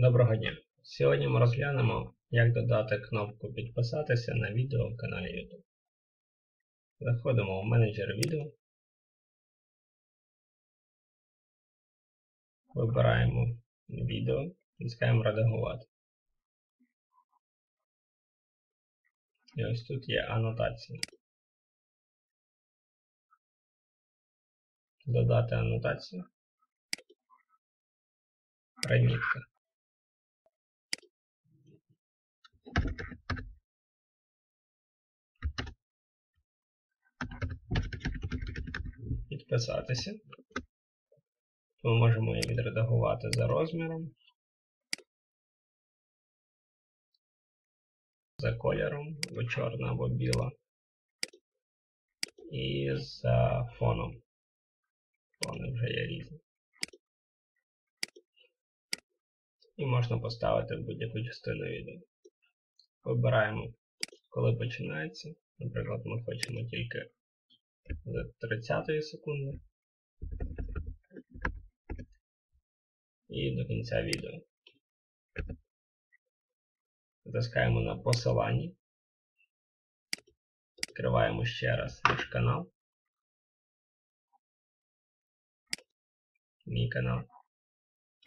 Доброго дня! Сьогодні ми розглянемо, як додати кнопку підписатися на відео в каналі YouTube. Заходимо в менеджер відео. Вибираємо відео, натискаємо редагувати. І ось тут є анотація. Додати анотацію. Примітка. Підписатися. Ми можемо її відредагувати за розміром, за кольором, або чорна, або біла. І за фоном. Фони вже є різні. І можна поставити будь-яку частину відео. Вибираємо, коли починається. Наприклад, ми хочемо тільки з 30 секунди і до кінця відео. Натискаємо на посилання. Відкриваємо ще раз наш канал. Мій канал.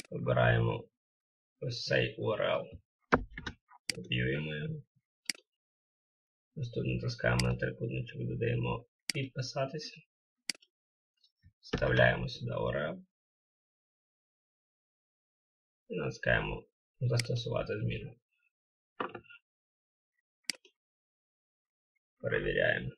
Вибираємо ось цей URL. Його. Тут натискаємо на трикутничок, додаємо підписатися. Вставляємо сюди URL. І натискаємо застосувати зміни. Перевіряємо.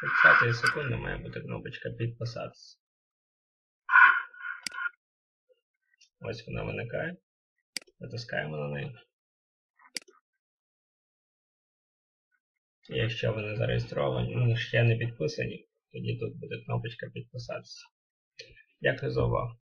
30 секунди має бути кнопочка підписатися. Ось вона виникає. Натискаємо на неї. І якщо ви не зареєстровані, ну ще не підписані, тоді тут буде кнопочка підписатися. Дякую за увагу.